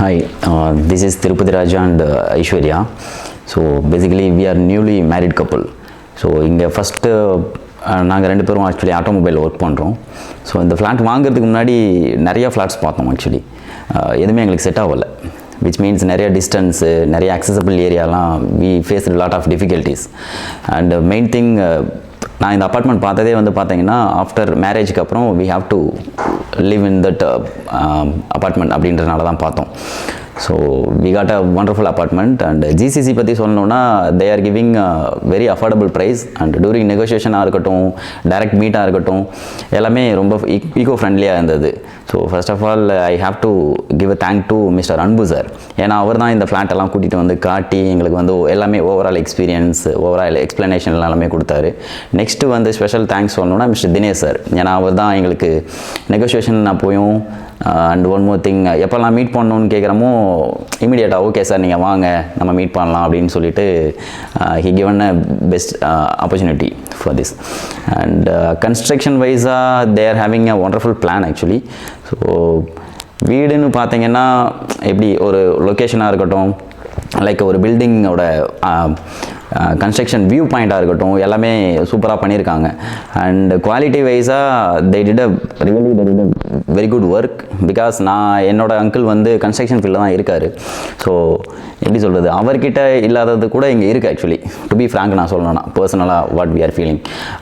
Hi, uh, this is Tirupati Raja and uh, Aishwarya. So basically we are newly married couple. So இங்கே first uh, நாங்கள் ரெண்டு பேரும் actually automobile work பண்ணுறோம் so இந்த flat வாங்குறதுக்கு முன்னாடி நிறைய ஃப்ளாட்ஸ் பார்த்தோம் ஆக்சுவலி uh, எதுவுமே எங்களுக்கு செட் ஆகலை விச் மீன்ஸ் நிறைய டிஸ்டன்ஸு நிறைய அக்சசபிள் ஏரியாலாம் we face lot of difficulties and main thing நான் இந்த அப்பார்ட்மெண்ட் பார்த்ததே வந்து பார்த்தீங்கன்னா ஆஃப்டர் மேரேஜ்க்கு அப்புறம் we have to live in that apartment uh, அப்படின்றனால தான் பார்த்தோம். So we got a wonderful apartment and GCC பற்றி சொல்லணுன்னா they are giving very affordable price and during நெகோசியேஷனாக இருக்கட்டும் டைரக்ட் மீட்டாக இருக்கட்டும் எல்லாமே ரொம்ப ஈகோ ஃப்ரெண்ட்லியாக இருந்தது. So first of all I have to give a thank to mister Anbu sir ஏன்னா அவர் தான் இந்த ஃப்ளாட் எல்லாம் கூட்டிகிட்டு வந்து காட்டி எங்களுக்கு வந்து எல்லாமே ஓவரால் எக்ஸ்பீரியன்ஸ் ஓவரால் எக்ஸ்ப்ளனேஷன் எல்லாமே கொடுத்தாரு. நெக்ஸ்ட்டு வந்து ஸ்பெஷல் தேங்க்ஸ் சொல்லணுன்னா மிஸ்டர் தினேஷ் சார் ஏன்னா அவர் தான் எங்களுக்கு நெகோசியேஷன் நான் போயும் அண்ட் ஒன் மோர் திங் எப்போல்லாம் மீட் பண்ணணும்னு கேட்குறமோ இமீடியட்டாக ஓகே சார் நீங்கள் வாங்க நம்ம மீட் பண்ணலாம் அப்படின்னு சொல்லிட்டு he given a best opportunity for this and construction வைஸாக they are having a wonderful plan actually so வீடுன்னு பார்த்தீங்கன்னா எப்படி ஒரு லொக்கேஷனாக இருக்கட்டும் லைக் ஒரு பில்டிங்கோட கன்ஸ்ட்ரக்ஷன் வியூ பாயிண்ட்டாக இருக்கட்டும் எல்லாமே சூப்பராக பண்ணியிருக்காங்க அண்ட் குவாலிட்டி வைஸாக they did a really they did very good work because நான் என்னோடய அங்கிள் வந்து கன்ஸ்ட்ரக்ஷன் ஃபீல்டில் தான் இருக்கார். ஸோ எப்படி சொல்கிறது அவர்கிட்ட இல்லாதது கூட இங்கே இருக்குது ஆக்சுவலி டு பி ஃப்ராங்க் நான் சொல்லணும்னா பர்சனலாக what we are feeling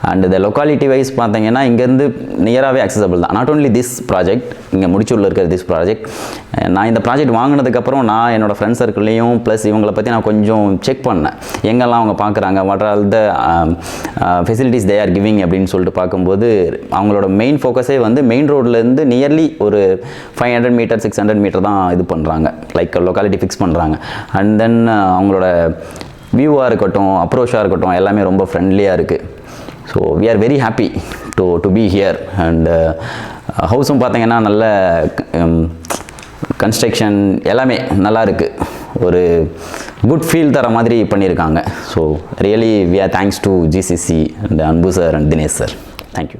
and இந்த லொக்காலிட்டி வைஸ் பார்த்தீங்கன்னா இங்கேருந்து நியராகவே அக்சசபிள் தான். நாட் ஓன்லி திஸ் ப்ராஜெக்ட் இங்கே முடிச்சூரில் இருக்கிற திஸ் ப்ராஜெக்ட் நான் இந்த ப்ராஜெக்ட் வாங்கினதுக்கப்புறம் நான் என்னோடய ஃப்ரெண்ட்ஸ் சர்க்கிள்லேயும் ப்ளஸ் இவங்களை பற்றி நான் கொஞ்சம் செக் பண்ணேன். எங்கெல்லாம் அவங்க பார்க்குறாங்க what are the facilities they are giving அப்படின்னு சொல்லிட்டு பார்க்கும்போது அவங்களோட மெயின் ஃபோக்கஸே வந்து மெயின் ரோட்லேருந்து நியர்லி ஒரு five hundred meter six hundred meter தான் இது பண்ணுறாங்க லைக் லொக்காலிட்டி ஃபிக்ஸ் பண்ணுறாங்க அண்ட் தென் uh, அவங்களோட வியூவாக இருக்கட்டும் அப்ரோச்சாக இருக்கட்டும் எல்லாமே ரொம்ப ஃப்ரெண்ட்லியாக இருக்குது so we are very happy to to be here and ஹவுஸும் பார்த்தீங்கன்னா நல்ல um, கன்ஸ்ட்ரக்ஷன் எல்லாமே நல்லா இருக்குது ஒரு குட் ஃபீல் தர மாதிரி பண்ணியிருக்காங்க so really we are thanks to GCC and Anbu sir and Dinesh sir thank you